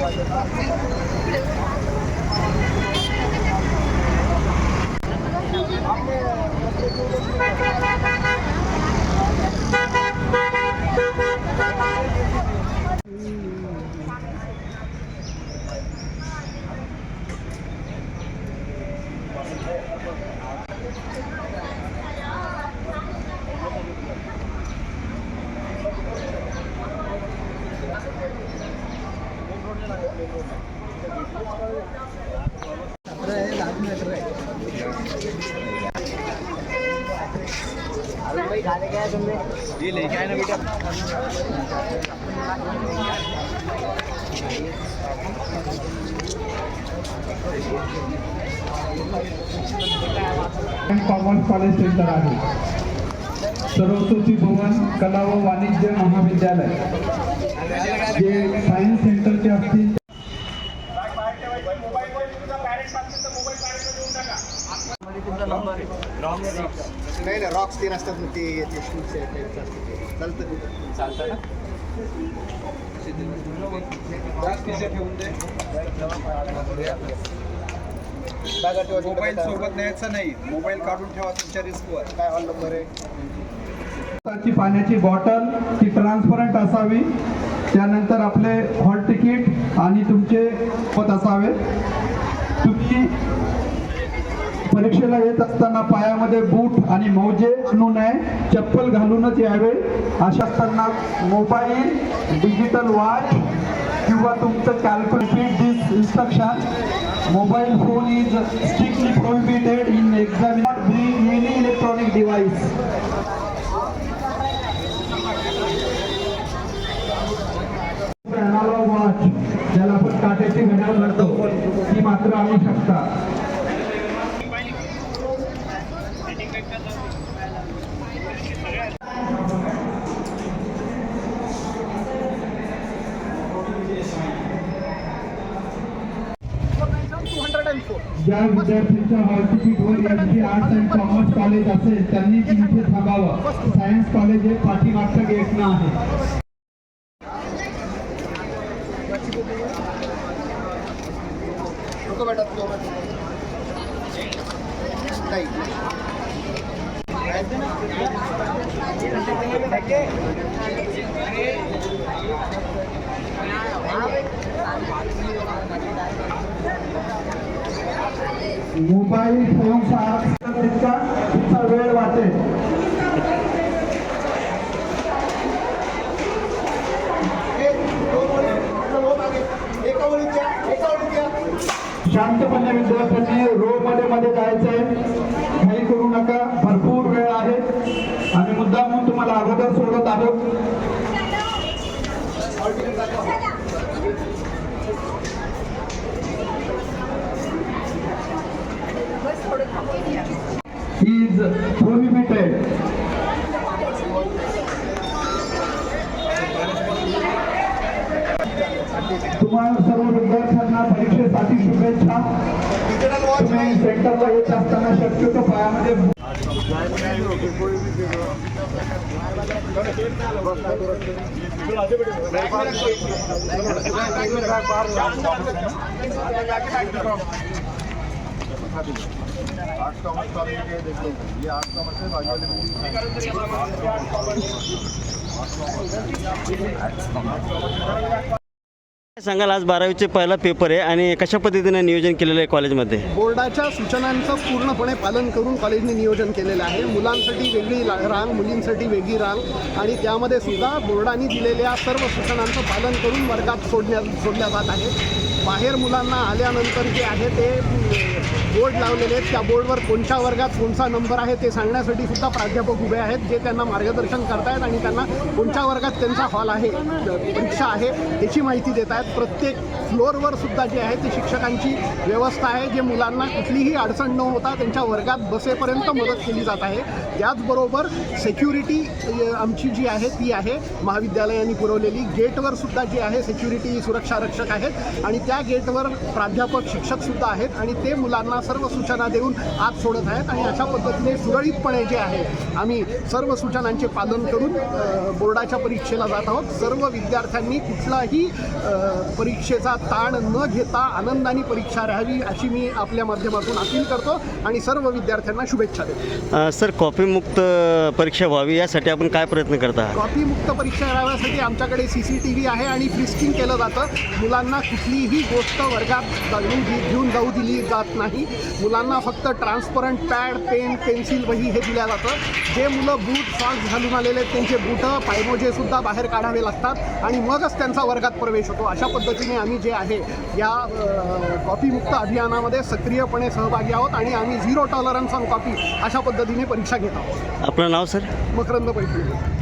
Thank you. ये ना बेटा commerce college centre Saraswati Bhavan, कला व वाणिज्य महाविद्यालय. जे सायन्स सेंटरचे असतील नाही नाही रॉक्स तीन असतात ना ते येते शूज चालतं चालतं ना? मोबाईल. सोबत न्यायचा नाही. मोबाईल काढून ठेवा तुमच्या रिस्कवर काय हॉल नंबर आहे? पाण्याची बॉटल ती ट्रान्सपरंट असावी. त्यानंतर आपले हॉल तिकीट आणि तुमचे पत असावे. तुम्ही परीक्षेला येत असताना पायामध्ये बूट आणि मोजे आणू नये चप्पल घालूनच यावे. अशा असताना मोबाईल डिजिटल वॉच किंवा तुमचं calculate this instruction mobile phone is strictly prohibited in exam bring any electronic device watch ज्याला आपण काट्याची घड्याळ म्हणतो ती मात्र आणू शकता. ज्या विद्यार्थ्यांच्या हॉल तिकीटवर यांची आर्ट्स अँड कॉमर्स कॉलेज असेल, त्यांनी इथे थांबावं. सायन्स कॉलेज हे पाठीमागच्या गेटनं आहे. नको बेटा मोबाईल लो मागे. एका ओळीच्या एका ओळीच्या शांतपणे विद्यार्थ्यांनी रो मध्ये मध्ये जायचंय. काही करू नका. भरपूर वेळ आहे. आणि मुद्दा म्हणून तुम्हाला अगोदर सोडत आलो is prohibited. तुम्हाला सर्व विद्यार्थ्यांना परीक्षेसाठी शुभेच्छा. डिजिटल वॉच तुम्ही सेंटरला येत असताना शक्यतो पायामध्ये सांगाल आज बारावीचे पहिला पेपर आहे आणि कशा पद्धतीने नियोजन केलेलं आहे कॉलेजमध्ये? बोर्डाच्या सूचनांचं पूर्णपणे पालन करून कॉलेजने नियोजन केलेलं आहे. मुलांसाठी वेगळी रांग मुलींसाठी वेगळी रांग आणि त्यामध्ये सुद्धा बोर्डाने दिलेल्या सर्व सूचनांचं पालन करून वर्गात सोडण्यात सोडल्या जात आहे. बाहेर मुलांना आल्यानंतर जे आहे ते बोर्ड लावलेले आहेत. त्या बोर्डवर कोणत्या वर्गात कोणता नंबर आहे ते सांगण्यासाठी सुद्धा प्राध्यापक उभे आहेत जे त्यांना मार्गदर्शन करतायत आणि त्यांना कोणत्या वर्गात त्यांचा हॉल आहे परीक्षा आहे याची माहिती देत आहेत प्रत्येक फ्लोअरवर सुद्धा जे आहे ते शिक्षकांची व्यवस्था आहे जे मुलांना कुठलीही अडचण न होता त्यांच्या वर्गात बसेपर्यंत मदत केली जात आहे. त्याचबरोबर सेक्युरिटी आमची जी आहे ती आहे महाविद्यालयाने पुरवलेली. गेटवर सुद्धा जी आहे सेक्युरिटी सुरक्षा रक्षक आहेत आणि त्या गेटवर प्राध्यापक शिक्षक सुद्धा आहेत आणि ते मुलांना त्यांना सर्व सूचना देऊन आत सोडत आहेत आणि अशा पद्धतीने सुरळीतपणे जे आहे आम्ही सर्व सूचनांचे पालन करून बोर्डाच्या परीक्षेला जात आहोत. सर्व विद्यार्थ्यांनी कुठलाही परीक्षेचा ताण न घेता आनंदाने परीक्षा राहावी अशी मी आपल्या माध्यमातून अपील करतो आणि सर्व विद्यार्थ्यांना शुभेच्छा देतो. सर कॉपीमुक्त परीक्षा व्हावी यासाठी आपण काय प्रयत्न करत आहात? कॉपी मुक्त परीक्षा राहण्यासाठी आमच्याकडे सी सी टी व्ही आहे आणि फ्रिस्किंग केलं जातं. मुलांना कुठलीही गोष्ट वर्गात घेऊन जाऊ दिली जात नाही. मुलांना फक्त ट्रान्सपरंट पॅड पेन पेन्सिल वही हे दिल्या जातं. जे मुलं बूट सॉक्स घालून आलेले आहेत त्यांचे बुटं पायमोजे सुद्धा बाहेर काढावे लागतात आणि मगच त्यांचा वर्गात प्रवेश होतो. अशा पद्धतीने आम्ही जे आहे या कॉपीमुक्त अभियानामध्ये सक्रियपणे सहभागी आहोत आणि आम्ही झिरो टॉलरन्स ऑन कॉपी अशा पद्धतीने परीक्षा घेत आहोत. आपलं नाव सर मकरंद पैठणे.